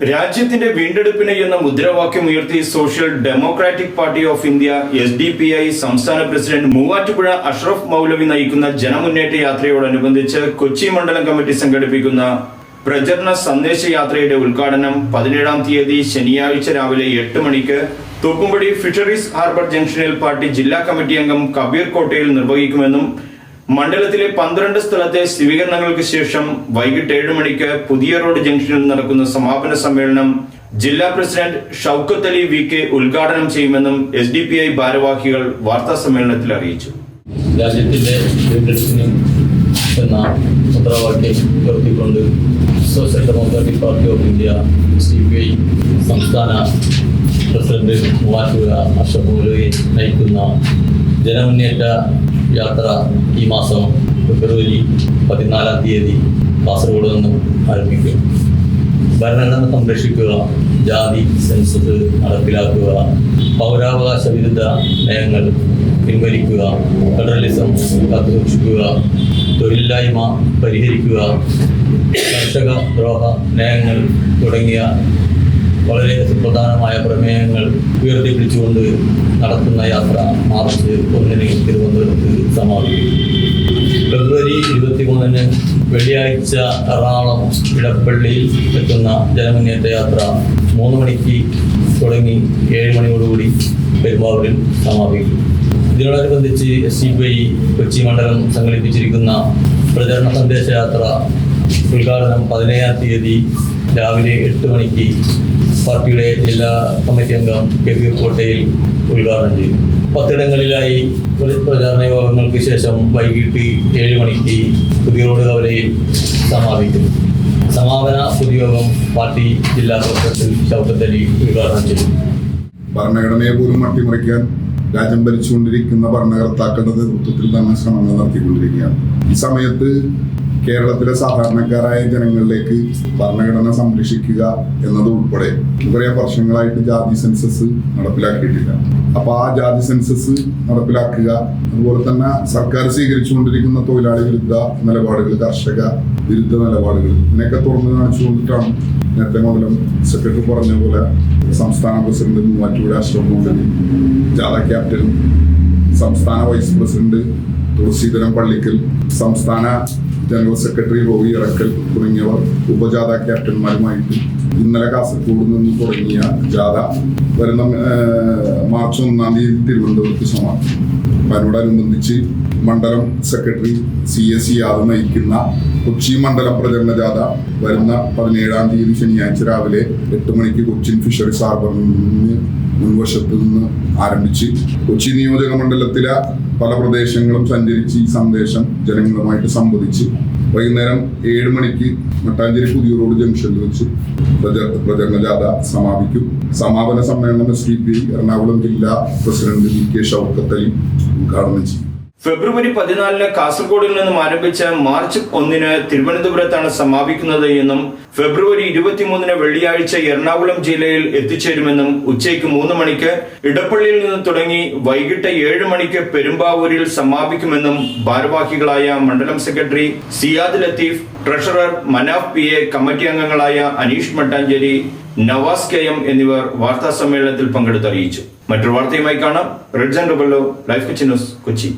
രാജ്യത്തിന്റെ വീണ്ടെടുപ്പിന് എന്ന മുദ്രാവാക്യം ഉയർത്തി social democratic party of India S D P I സംസ്ഥാന പ്രസിഡന്റ് മൂവാറ്റുപുഴ അഷ്റഫ് മൗലവി നയിക്കുന്ന ജനമുന്നേറ്റ യാത്രയോടനുബന്ധിച്ച് കൊച്ചി മണ്ഡലം കമ്മിറ്റി സംഘടിപ്പിക്കുന്ന പ്രചരണ സന്ദേശ യാത്രയുടെ ഉദ്ഘാടനം പതിനേഴാം തീയതി ശനിയാഴ്ച രാവിലെ എട്ട് മണിക്ക് തൂക്കുംപടി ഫിഷറീസ് ഹാർബർ ജംഗ്ഷനിൽ പാർട്ടി ജില്ലാ കമ്മിറ്റി അംഗം കബീർ കോട്ടയിൽ നിർവഹിക്കുമെന്നും മണ്ഡലത്തിലെ പന്ത്രണ്ട് സ്ഥലത്തെ സ്വീകരണങ്ങൾക്ക് ശേഷം വൈകിട്ട് ഏഴ് മണിക്ക് പുതിയ റോഡ് ജംഗ്ഷനിൽ നടക്കുന്ന സമാപന സമ്മേളനം ജില്ലാ president Shoukath Ali V K ഉദ്ഘാടനം ചെയ്യുമെന്നും എസ് ഡി പി ഐ ഭാരവാഹികൾ വാർത്താ സമ്മേളനത്തിൽ അറിയിച്ചു. രാജ്യത്തിന്റെ എന്ന മുദ്രാവാക്യം ഉയർത്തിക്കൊണ്ട് social democratic party of India C P I സംസ്ഥാന പ്രസിഡന്റ് മൂവാറ്റുപുഴ അഷമൂലയെ നയിക്കുന്ന ജനമുന്നേറ്റ യാത്ര ഈ മാസം ഫെബ്രുവരി പതിനാലാം തീയതി കാസർഗോഡ് നിന്നും ആരംഭിക്കും. ഭരണഘടന സംരക്ഷിക്കുക ജാതി സെൻസസ് നടപ്പിലാക്കുക പൗരാവകാശ വിരുദ്ധ നയങ്ങൾ പിൻവലിക്കുക ഫെഡറലിസം കാത്തുസൂക്ഷിക്കുക തൊഴിലില്ലായ്മ പരിഹരിക്കുക കർഷക ദ്രോഹ നയങ്ങൾ തുടങ്ങിയ വളരെ സുപ്രധാനമായ പ്രമേയങ്ങൾ ഉയർത്തിപ്പിടിച്ചുകൊണ്ട് നടത്തുന്ന യാത്ര മാർച്ച് ഒന്നിന് തിരുവനന്തപുരത്ത് സമാപിക്കും. ഫെബ്രുവരി ഇരുപത്തി മൂന്നിന് വെള്ളിയാഴ്ച എറണാകുളം ഇടപ്പള്ളിയിൽ എത്തുന്ന ജനമുന്നേറ്റ യാത്ര മൂന്ന് മണിക്ക് തുടങ്ങി ഏഴ് മണിയോടുകൂടി പെരുമ്പാവൂരിൽ സമാപിക്കും. ഇതിനോടനുബന്ധിച്ച് S C P I Kochi മണ്ഡലം സംഘടിപ്പിച്ചിരിക്കുന്ന പ്രചരണ സന്ദേശ യാത്ര ഉദ്ഘാടനം പതിനേഴാം തീയതി രാവിലെ എട്ട് മണിക്ക് പാർട്ടിയുടെ ജില്ലാ കമ്മിറ്റി അംഗം കബീർ കോട്ടയിൽ ഉദ്ഘാടനം ചെയ്തു. പത്തിടങ്ങളിലായി പ്ര- പ്രചാരണ യോഗങ്ങൾക്ക് ശേഷം വൈകിട്ട് ഏഴ് മണിക്ക് പുതിയ റോഡ് കവലയിൽ സമാപിക്കും. സമാപന പൊതുയോഗം പാർട്ടി ജില്ലാ പ്രസിഡന്റ് ഷൗക്കത്ത് ഉദ്ഘാടനം ചെയ്തു. ഭരണഘടനയെ പോലും അട്ടിമറിക്കാൻ രാജ്യം ഭരിച്ചുകൊണ്ടിരിക്കുന്ന ഭരണകർത്താക്കളുടെ നേതൃത്വത്തിൽ തന്നെ ശ്രമങ്ങൾ നടത്തിക്കൊണ്ടിരിക്കുകയാണ്. ഈ സമയത്ത് കേരളത്തിലെ സാധാരണക്കാരായ ജനങ്ങളിലേക്ക് ഭരണഘടന സംരക്ഷിക്കുക എന്നതുൾപ്പെടെ കുറേ വർഷങ്ങളായിട്ട് ജാതി സെൻസസ് നടപ്പിലാക്കിയിട്ടില്ല. അപ്പൊ ആ ജാതി സെൻസസ് നടപ്പിലാക്കുക അതുപോലെ തന്നെ സർക്കാർ സ്വീകരിച്ചുകൊണ്ടിരിക്കുന്ന തൊഴിലാളി വിരുദ്ധ നിലപാടുകൾ കർഷക വിരുദ്ധ നിലപാടുകൾ ഇതിനൊക്കെ തുറന്നു കാണിച്ചുകൊണ്ടിട്ടാണ് നേരത്തെ മുതലും സെക്രട്ടറി പറഞ്ഞ പോലെ സംസ്ഥാന പ്രസിഡന്റ് മൂവാറ്റുപുഴ അശ്വം മോഹൻ ജാഥ ക്യാപ്റ്റനും സംസ്ഥാന വൈസ് പ്രസിഡന്റ് തുളസീധരൻ പള്ളിക്കൽ സംസ്ഥാന ജനറൽ സെക്രട്ടറി റോവി ഇറക്കൽ തുടങ്ങിയവർ ഉപജാഥ ക്യാപ്റ്റന്മാരുമായിട്ട് ഇന്നലെ കാസർഗോഡ് നിന്ന് തുടങ്ങിയ ജാഥ വരുന്ന മാർച്ച് ഒന്നാം തീയതി തിരുവനന്തപുരത്ത് സമാപിക്കും. അതിനോടനുബന്ധിച്ച് മണ്ഡലം secretary C S C Yadav നയിക്കുന്ന കൊച്ചി മണ്ഡലം പ്രചരണ ജാഥ വരുന്ന പതിനേഴാം തീയതി ശനിയാഴ്ച രാവിലെ എട്ട് മണിക്ക് കൊച്ചിൻ ഫിഷറീസ് ഹാർബറിന് മുൻവശത്ത് നിന്ന് ആരംഭിച്ച് കൊച്ചി നിയോജക മണ്ഡലത്തിലെ പല പ്രദേശങ്ങളും സഞ്ചരിച്ച് ഈ സന്ദേശം ജനങ്ങളുമായിട്ട് സംവദിച്ച് വൈകുന്നേരം ഏഴ് മണിക്ക് മട്ടാഞ്ചേരി പുതിയ റോഡ് ജംഗ്ഷനിൽ വെച്ച് പ്രച- പ്രചരണ ജാഥ സമാപിക്കും. സമാപന സമ്മേളനം എസ് ഡി പി എറണാകുളം ജില്ലാ president V K Shoukath Ali ഉദ്ഘാടനം ചെയ്യും. ഫെബ്രുവരി പതിനാലിന് കാസർഗോഡിൽ നിന്നും ആരംഭിച്ച മാർച്ച് ഒന്നിന് തിരുവനന്തപുരത്താണ് സമാപിക്കുന്നത് എന്നും ഫെബ്രുവരി ഇരുപത്തിമൂന്നിന് വെള്ളിയാഴ്ച എറണാകുളം ജില്ലയിൽ എത്തിച്ചേരുമെന്നും ഉച്ചയ്ക്ക് മൂന്ന് മണിക്ക് ഇടപ്പള്ളിയിൽ നിന്ന് തുടങ്ങി വൈകിട്ട് ഏഴ് മണിക്ക് പെരുമ്പാവൂരിൽ സമാപിക്കുമെന്നും ഭാരവാഹികളായ മണ്ഡലം secretary Siyad Latheef treasurer Manaf P A committee അംഗങ്ങളായ അനീഷ് മട്ടാഞ്ചേരി നവാസ് കെ എം എന്നിവർ വാർത്താ സമ്മേളനത്തിൽ പങ്കെടുത്തറിയിച്ചു മറ്റൊരു വാർത്തയുമായി കാണാം. റെഡ് ആൻഡ് റബല്ലോ ലൈഫ് കൊച്ചി ന്യൂസ് കൊച്ചി.